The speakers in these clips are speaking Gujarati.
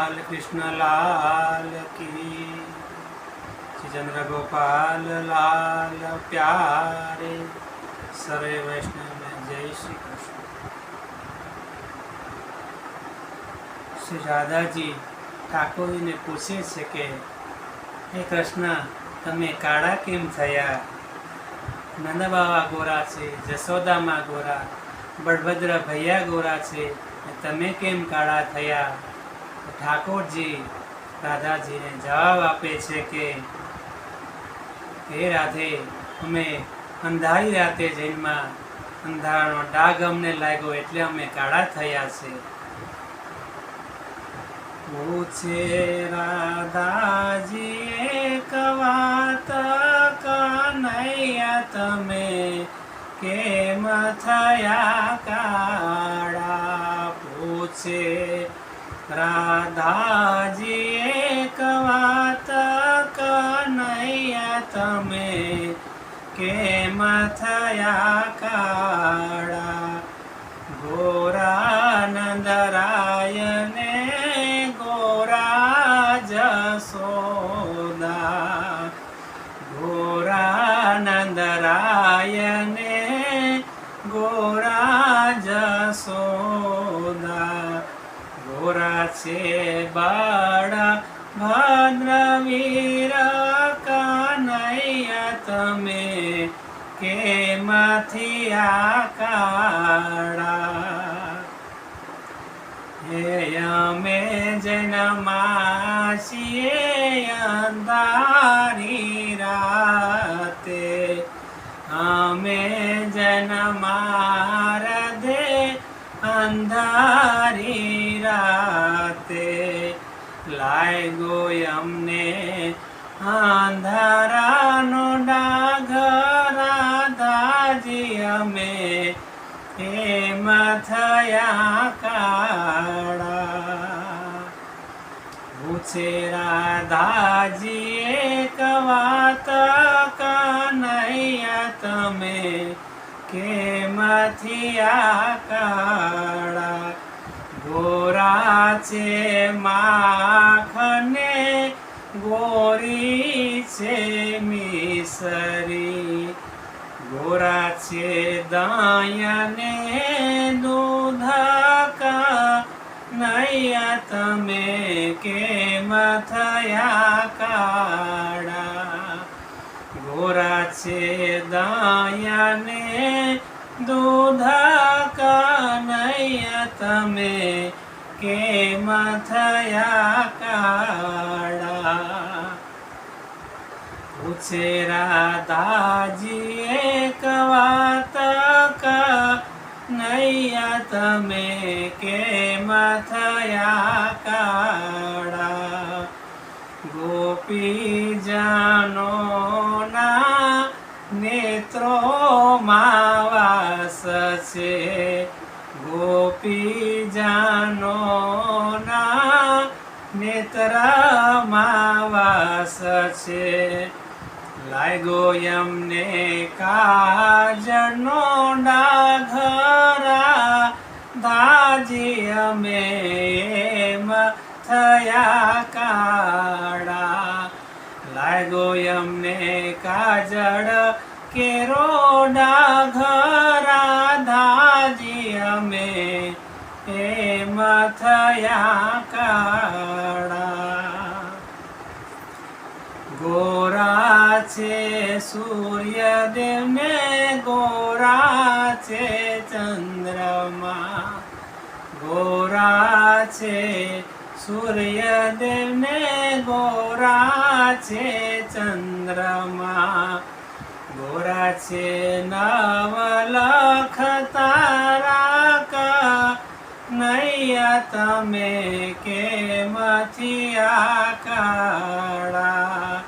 લાલ કૃષ્ણ લાલ કી શ્રી ચંદ્ર ગોપાલ લાલ પ્યારે સર્વે વૈષ્ણવ જય શ્રી કૃષ્ણ શ્રી રાધાજી ઠાકોરજીને પૂછે છે કે, હે કૃષ્ણ, તમે કાળા કેમ થયા? નંદબાવા ગોરા છે, જશોદામાં ગોરા, બળભદ્ર ભૈયા ગોરા છે, તમે કેમ કાળા થયા? ઠાકોરજી રાધાજીને જવાબ આપે છે કે, હે રાધે, અમે અંધારી રાતે જન્મા અંધારાનો ડાઘ અમને લાગ્યો એટલે અમે કાળા થયા છે. પૂછે રાધાજી કવાત કનૈયા તમે કેમ થયા કાળા? પૂછે રાધાજી એક વાત કનૈયા તમે કેમ થયા કાળા? ગોરાનંદરાયને ભદ્રવીર કનૈયા તમે કેમાંથી આ કાળા હે અમે જન્માસીએ અંધારી રાતે. અમે જન્મારધે અંધારી રાતે. લાગ્યો અમને. અંધારાનો ડાઘ રાધાજી અમે. એમ થયા કાળા. પૂછે રાધાજી એક વાત કનૈયા તમે. કેમાંથી આ કાળા? છે માખને ગોરી છે મિસરી. ગોરા છે દયાને દૂધ નૈયા તમે કેમ થયા કાળા? ગોરા છે દયાને દૂધ નૈયા તમે કેમ થયા કાળા પૂછે રાધાજી એક વાત નૈયા તમે કેમ થયા કાળા ગોપી જાનો ના નેત્રો માવાસ છે નેત્ર માવાસ છે. લાગ્યો એમને કાજનો ડાઘરા. દાજી અમે એમ થયા કાળા. લાગ્યો એમને કાજળ કેરો ડાઘરા. દાજી અમે એમ થયા કાળા ગોરા છે સૂર્યદેવને ગોરા છે ચંદ્રમા ગોરા છે સૂર્યદેવને ગોરા છે ચંદ્રમા ગોરા છે નવલખ તમે કેમથી આ કાળા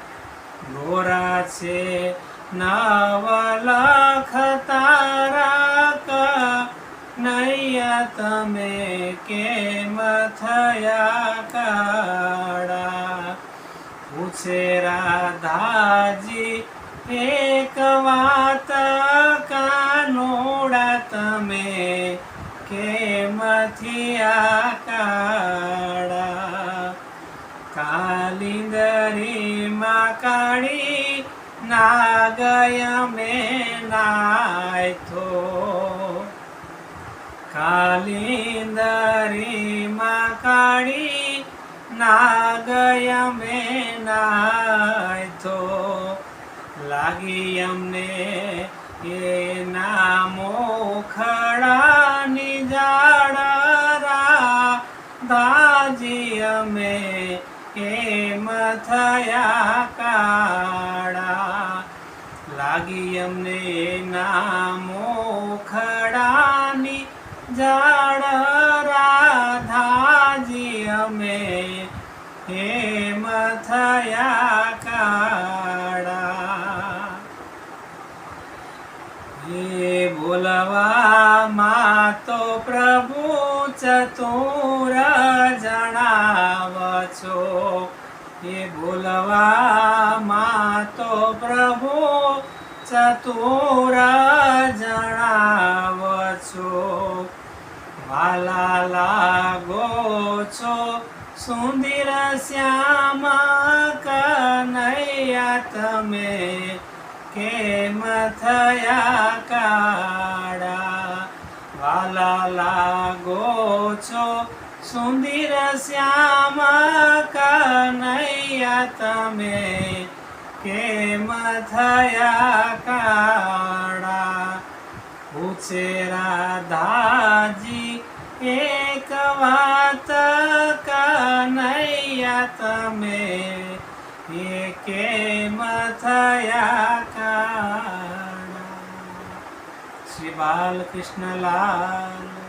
ગોરા છે નવલખ તારા નૈયા તમે કેમ થયા કાળા? પૂછે રાધાજી, એક વાત કાનોડા તમે કેમથી આ કાળા? કાલિંદરીમાં કાળી ના ગયા મેં નાયથો. કાલિંદરીમાં કાળી ના ગયા મેં નાયથો. લાગી અમને એના મોખડાની જાડરા દાજી અમે કેમ થયા કાળા? લાગી અમને નામો ખડાની જાડ રાધાજી અમે હેમ થયા કાળા? હે બોલવામાં તો પ્રભુ ચતુર જણાવ છો એ બોલવામાં તો પ્રભુ ચતુર જણાવ છો વાલા લાગો છો, સુંદર શ્યામ કનૈયા તમે. કેમ થયા કાળા? વાલા લાગો છો સુંદર શ્યામ કનૈયા, તમે કેમ થયા કાળા? પૂછે રાધાજી એક વાત કનૈયા, તમે એ કેમ થયા કાળા? શ્રી બાલકૃષ્ણ લાલ.